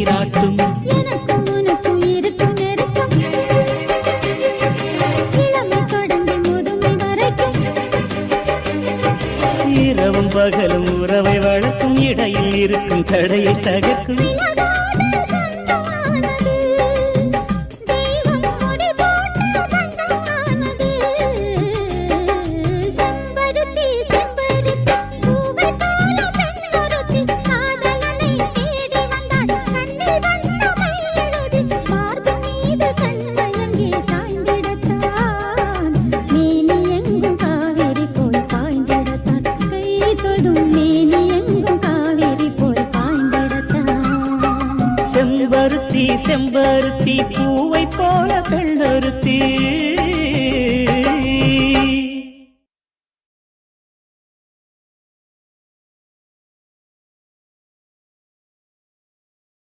நீராட்டும். எனக்கும் உனக்கும் இருக்கும் நெருக்கம். இளமை கடந்து முதுமை வரைக்கும். இரவும் பகலும் உறவை வளர்க்கும் இடையில் இருக்கும் தடையை தகர்க்கும். தொடும் மேனி எங்கும் காவேரி போல் பாய்ந்திடத்தான். செம்பருத்தி செம்பருத்தி பூவை போல பெண்ணொருத்தி